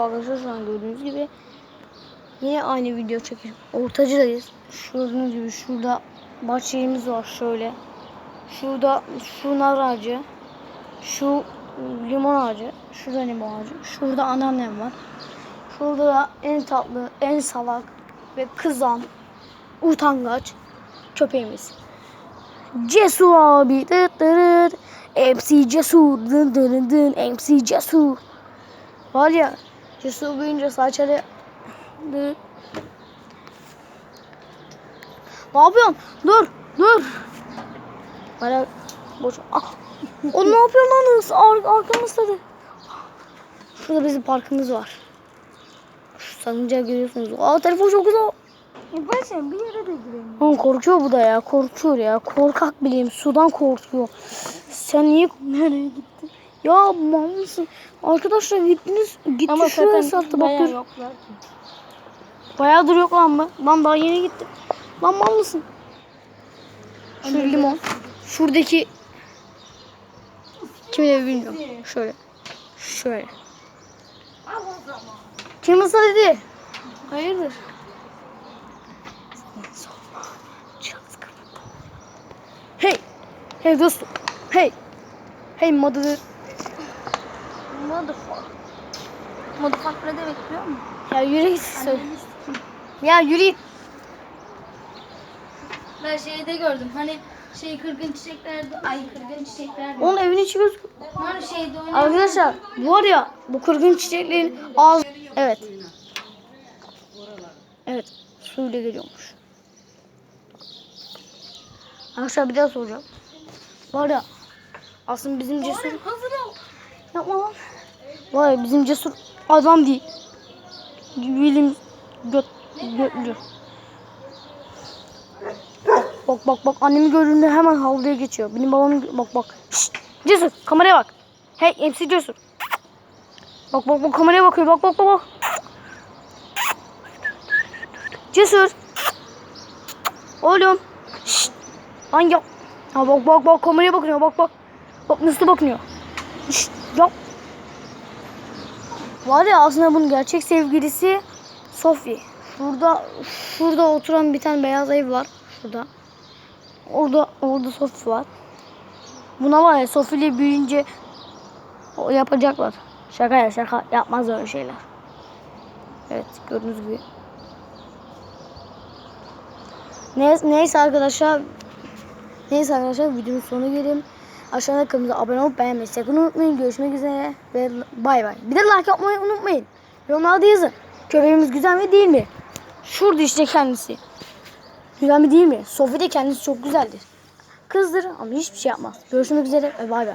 Arkadaşlar şu an gördüğünüz gibi yine aynı video çekiyorum. Ortacıdayız. Gördüğünüz gibi şurada bahçemiz var şöyle. Şurada şu nar ağacı. Şu limon ağacı. Şurada limon ağacı. Şurada anneannem var. Şurada da en tatlı, en salak ve kızan, utangaç köpeğimiz. Cesur abi. Dıt dırıt. MC Cesur. Dın dın dın. MC Cesur. Var ya Cesur büyüyünce saçları. Ne yapıyorsun? Dur. Dur. Bana boş. Ah. O ne yapıyor lan? Ar arkamızda. Şurada bizim parkımız var. Şu sanıncağı görüyorsunuz. Aa telefon çok güzel. Sen bir yere de gireyim. Oğlum korkuyor bu da ya. Korkuyor ya. Korkak bileyim. Sudan korkuyor. Sen niye nereye gittin? Ya mal mısın? Arkadaşlar gittiniz. Gitti Ama şu hesapta bak ki. Bayağıdır yok lan mı? Lan daha yeni gitti. Lan mal mısın? Şu limon. Şuradaki kimin evi bilmiyorum. Şöyle. Şöyle. Kim ıslah Hayırdır? Hey. Hey dostum. Hey. Hey mother. Motherfucker ne demek biliyor musun? Ya yürü git. söyle. Ya yürü git. Ben şeyde gördüm. Hani şey kırgın çiçeklerde, ay kırgın çiçeklerde. Onun evin içi göz. Hani şeyde oynuyor. Arkadaşlar bu var ya bu kırgın çiçeklerin ağzı. Evet. Evet. Suyla geliyormuş. Arkadaşlar bir daha soracağım. Var ya aslında bizim cesur. Hazır ol. Yapma lan. Var ya bizim cesur adam değil. William göt, götlü. Bak bak bak annemi gördüğünde hemen havluya geçiyor. Benim babamın bak bak. Şşt, cesur kameraya bak. Hey MC cesur. Bak bak bak kameraya bakıyor. Bak bak bak bak. Cesur. Oğlum. Şşt. Lan yap. Ha bak bak bak kameraya bakıyor. Bak bak. Bak nasıl bakmıyor. Şşt, yap. Var ya aslında bunun gerçek sevgilisi Sophie. Şurada şurada oturan bir tane beyaz ev var. Şurada. Orada orada Sophie var. Buna var ya Sophie ile büyüyünce yapacaklar. Şaka ya şaka yapmaz öyle şeyler. Evet gördüğünüz gibi. Neyse, neyse arkadaşlar. Neyse arkadaşlar videonun sonuna gelelim. Aşağıda kanalımıza abone olup beğenmeyi sakın unutmayın. Görüşmek üzere ve bay bay. Bir de like yapmayı unutmayın. Yorumlarda yazın. Köpeğimiz güzel mi değil mi? Şurada işte kendisi. Güzel mi değil mi? Sofi de kendisi çok güzeldir. Kızdır ama hiçbir şey yapmaz. Görüşmek üzere ve bay bay.